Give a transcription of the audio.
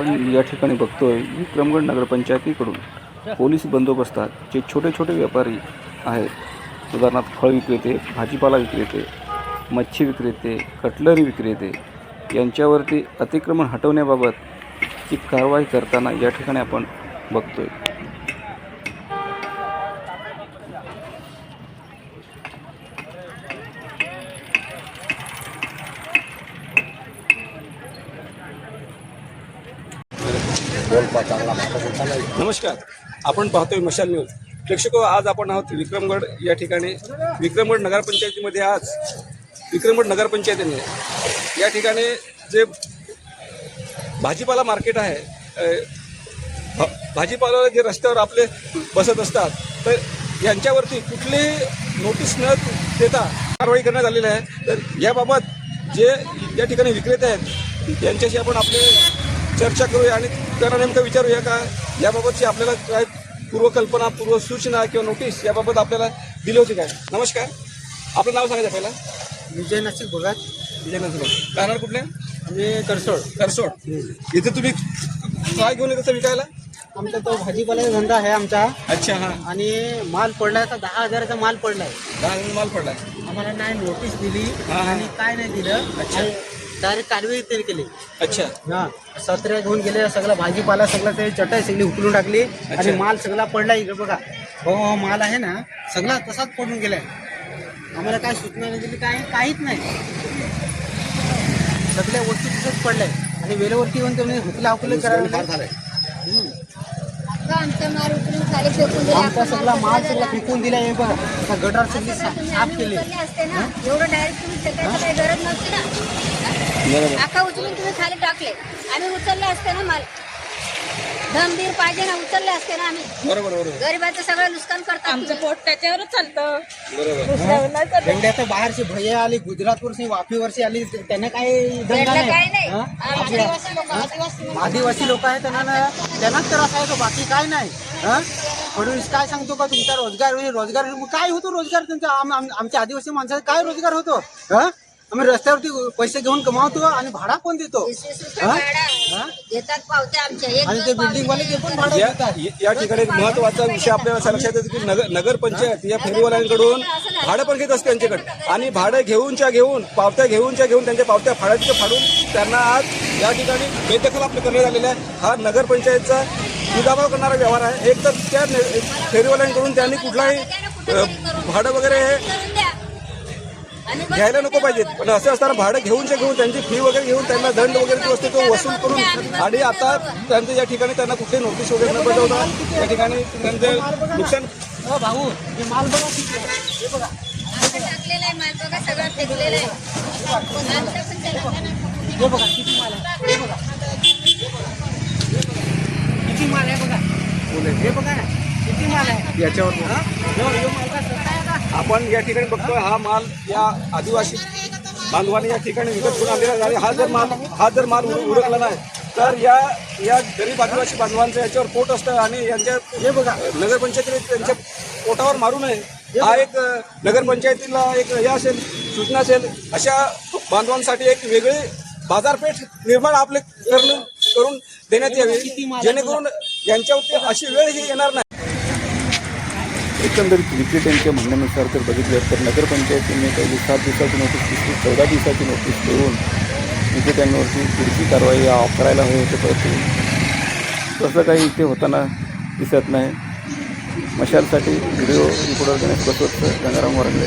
आपण या ठिकाणी बघतोय विक्रमगड नगरपंचायतीकडून पोलीस बंदोबस्तात जे छोटे छोटे व्यापारी आहेत. उदाहरणार्थ फळ विक्रेते भाजीपाला विक्रेते मच्छी विक्रेते कटलरी विक्रेते यांच्यावरती अतिक्रमण हटवण्याबाबत ची कारवाई करताना या ठिकाणी आपण बघतोय. नमस्कार. आपण पाहतोय मशाल न्यूज. प्रेक्षक आज आपण आहोत विक्रमगड या ठिकाणी. विक्रमगड नगरपंचायतीमध्ये आज विक्रमगड नगरपंचायतीने या ठिकाणी जे भाजीपाला मार्केट आहे भा- भाजीपाला जे रस्त्यावर आपले बसत असतात तर यांच्यावरती कुठलीही नोटीस न देता कारवाई करण्यात आलेली आहे. तर याबाबत जे या ठिकाणी विक्रेते आहेत यांच्याशी आपण आपले चर्चा करूया आणि त्यांना नेमकं विचारूया का याबाबतची आपल्याला काय पूर्वकल्पना पूर्वसूचना किंवा नोटीस याबाबत आपल्याला दिली होती काय नमस्कार. आपलं नाव सांगायचं पहिला? विजय नाशिक भगत विजयनगर राहणार कुठले? आणि करसोड करसोड इथे तुम्ही काय घेऊन येत विकायला? आमचा तो भाजीपाल्याचा धंदा आहे आमचा. अच्छा हां. आणि माल पडलाय तर दहा हजाराचा माल पडलाय. दहा हजार माल पडलाय. आम्हाला नाही नोटीस दिली. आणि काय नाही दिलं. अच्छा. डायरेक्ट कारवाई त्यांनी केली. अच्छा. हा सत्र्या घेऊन गेले सगळा भाजीपाला सगळं ते चटाई सगळी उकलून टाकली आणि माल सगळा पडला इकडे बघा. हो हो माल आहे ना सगळा तसाच पडून गेलाय आम्हाला काय सूचना नाही दिली काय काहीच नाही. सगळ्या वस्तू तिथंच पडलाय. आणि वेळेवरती येऊन त्यांनी हुकला हुकले करायला. आमचा आमचा सगळा माल सगळा फेकून दिला हे बघा. आता गटार सगळी साफ केली. असते ना. एवढं डायरेक्ट तुम्ही गरज नव्हती ना. आका उचलून तुम्ही खाली टाकले. आम्ही उचलले असते ना माल. दमबीर पाहिजे ना उचलले असते ना आम्ही. बरोबर बरोबर. गरिबाचं सगळं नुकसान करतात आमचं पोट त्याच्यावरच चालतं. बरोबर. दुसऱ्यावर नाही. चालत. तर बाहेरची भैया आली गुजरात वरची वाफी वरची आली त्यांना भेटलं काही नाही. हा? आदिवासी लोक आदिवासी लोक. आदिवासी लोक आहेत त्यांना ना त्यांनाच त्रास आहे तो बाकी काय नाही. हा? फडणवीस काय सांगतो का तुमचा रोजगार होईल रोजगार होईल. काय होतो रोजगार आम- आम- आमच्या आदिवासी माणसाचा काय रोजगार होतो? हा? आम्ही रस्त्यावरती पैसे घेऊन कमावतो आणि भाडा कोण देतो? हा? भाडं. हा? देतात पावत्या आमच्या. एक आणि ते बिल्डिंग वाले ते पण भाडं या देतात. या ठिकाणी एक महत्त्वाचा विषय आपल्याला असं लक्षात येतो की नगर नगरपंचायत या फेरीवाल्यांकडून भाडं पण घेत असते त्यांच्याकडे. आणि भाडं घेऊनच्या घेऊन पावत्या घेऊनच्या घेऊन त्यांच्या पावत्या फाडायच्या फाडून त्यांना आज या ठिकाणी बेदखल आपलं करण्यात आलेलं आहे. हा नगरपंचायतचा दुजाभाव करणारा व्यवहार आहे. एक तर त्या ने- फेरीवाल्यांकडून त्यांनी कुठलाही अ, भाडं वगैरे हे घ्यायला नको पाहिजेत. पण असं असताना भाडं घेऊनच्या घेऊन त्यांची फ़ी वगैरे घेऊन त्यांना दंड वगैरे जो असतो तो वसूल करून आणि आता त्यांचं या ठिकाणी त्यांना कुठली नोटीस वगैरे न बजावता या ठिकाणी त्यांचं नुकसान भाऊ हे माल बघा. हे बघा असं टाकलेलं आहे. माल बघा. सगळं फेकलेलं आहे हे बघा किती माल आहे. हे बघा. किती माल आहे बघा. हे बघा. किती माल आहे. याच्यावर हा? आपण या ठिकाणी बघतोय हा माल या आदिवासी बांधवांनी या ठिकाणी विकत घेऊन आणलेला आणि हा जर माल हा जर माल उरकला नाही तर या या गरीब आदिवासी बांधवांचं याच्यावर पोट असतं आणि यांच्या हे बघा नगरपंचायतीने त्यांच्या पोटावर मारू नये. हा एक नगरपंचायतीला एक हे असेल सूचना असेल अशा बांधवांसाठी एक वेगळी बाजारपेठ निर्माण आपले करणं करून देण्यात यावी. जेणेकरून यांच्यावरती अशी वेळ ही येणार नाही. एकंदरीत विक्रेत्यांच्या म्हणण्यानुसार जर बघितलं तर नगरपंचायतीने काही सात दिवसाची नोटीस दिसली चौदा दिवसाची नोटीस देऊन विक्रेत्यांवरती पुढची कारवाई ऑफ करायला हवी होते परंतु तसं काही इथे होताना दिसत नाही. मशालसाठी व्हिडिओ रिपोर्टर गणेश बसवत गंगाराम वरंगले